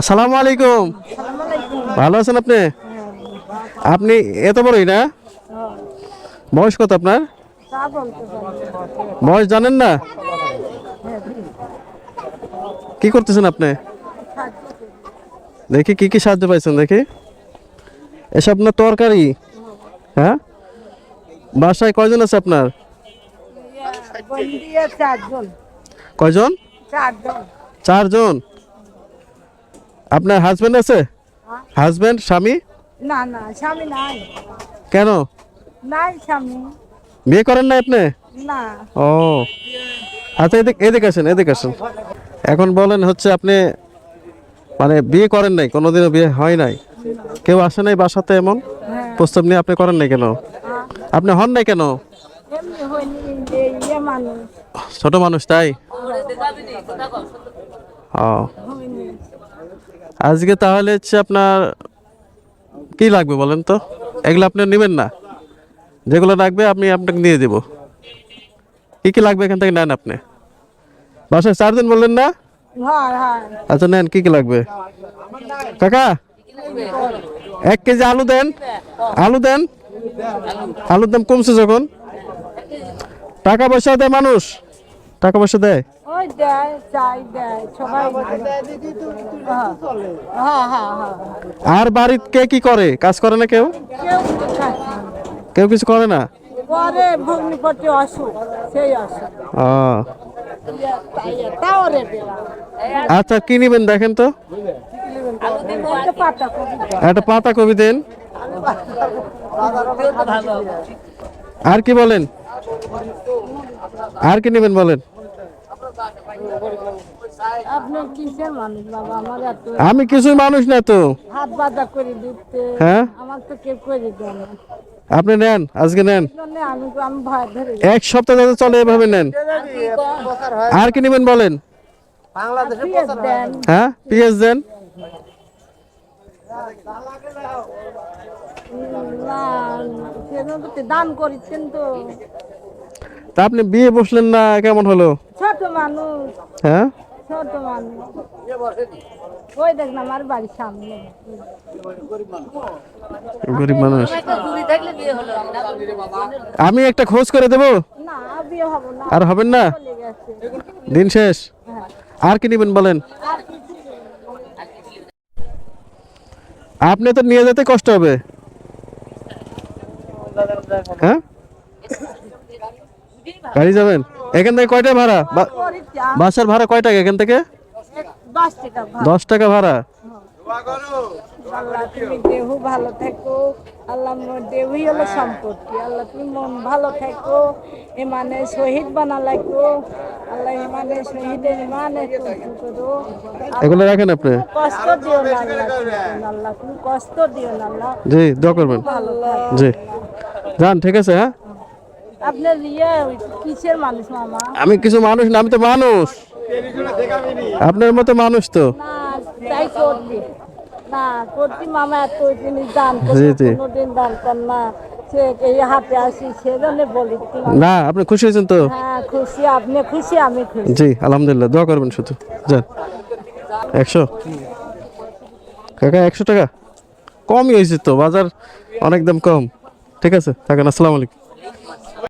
আসসালামু আলাইকুম। ভালো আছেন আপনি? আপনি এত বড়ই না? বয়স কত আপনার? বয়স জানেন না? কি করতেছেন আপনি? দেখি কি কি সাহায্য পাইছেন দেখি। এসব না তরকারি? হ্যাঁ? বাসায় কয়জন আছে আপনার? কয়জন? চারজন। চারজন? আপনার হাজবেন্ড আছে? হাজবেন্ড স্বামী? না না স্বামী নাই। কেন? নাই স্বামী। বিয়ে করেন না আপনি? না। ও। আচ্ছা এদিকে এদিকে আসেন এদিকে আসেন। এখন বলেন হচ্ছে আপনি মানে বিয়ে করেন নাই কোনোদিনও বিয়ে হয় নাই। কেউ আসে নাই বাসাতে এমন? প্রস্তাব নিয়ে আপনি করেন নাই কেন? আপনি হন নাই কেন? এমনি হয়নি যে ইয়ে ছোট মানুষ তাই? ও। আজকে তাহলে হচ্ছে আপনার কি লাগবে বলেন তো? এগুলো আপনি নেবেন না। যেগুলো লাগবে আমি আপনাকে নিয়ে দেব। কি কি লাগবে এখান থেকে নেন আপনি? বাসায় চারজন বললেন না? হয় হয়। আচ্ছা নেন কি কি লাগবে? কাকা এক কেজি আলু দেন। আলু দেন। আলুর দাম কমছে যখন। টাকা পয়সা দেয় মানুষ। টাকা পয়সা দেয়? ওই দেয় চাই দেয় সবাই আর বাড়ির কে কি করে? কাজ করে না কেউ? কেউ কিছু না। করে না? ভগ্নিপতি অসুখ সেই অসুখ। ও। আচ্ছা কি নিবেন দেখেন তো? একটা পাতা কবি দেন। আর কি বলেন? আর কি নেবেন বলেন? আপনি কিসের মানুষ বাবা? আমার এত আমি কিছু মানুষ না তো। হ্যাঁ? আপনি নেন আজকে নেন। জন্য আমি আমি ভয় ধরে এক সপ্তাহ যাতে চলে এভাবে নেন। আর কি নেবেন বলেন? হ্যাঁ পিএস দেন। দান। তা আপনি বিয়ে বসলেন না কেমন হলো? ছোট মানুষ। হ্যাঁ? ছোট মানুষ। ওই দেখ না আমার বাড়ির সামনে। গরিব মানুষ। আমি একটা খোঁজ করে দেব? না বিয়ে হব না। আর হবেন না? দিন শেষ। আর কি নেবেন বলেন? আপনি তো নিয়ে যেতে কষ্ট হবে। হ্যাঁ? গাড়ি যাবেন? এখান থেকে কয়টা ভাড়া? বাসার ভাড়া কয় টাকা এখান থেকে? দশ টাকা ভাড়া। আল্লাহ তুমি দেহু ভালো থেকো। আল্লাহ মোর হলো সম্পত্তি। আল্লাহ তুমি মন ভালো থেকো। শহীদ বানা লাগো। আল্লাহ শহীদের করো। এগুলো রাখেন আপনি? কষ্ট দিও না আল্লাহ তুমি, কষ্ট দিও না আল্লাহ। জি দোয়া করবেন। জি। যান ঠিক আছে হ্যাঁ? আপনার ইয়ে কিসের মানুষ মামা? আমি কিছু মানুষ না আমি তো মানুষ। আপনার মতো মানুষ তো। না তাই করবি না করতি মামা এত জিনিস দান জি, করতে জি। কোনোদিন দান কর না। সে এই হাতে আসি সেজন্য বলি। না আপনি খুশি হয়েছেন তো? হ্যাঁ খুশি আপনি খুশি আমি খুশি। জি আলহামদুলিল্লাহ দোয়া করবেন শুধু। যান। একশো। কাকা একশো টাকা? কমই হয়েছে তো বাজার অনেক দাম কম। ঠিক আছে থাকেন আসসালামু আলাইকুম।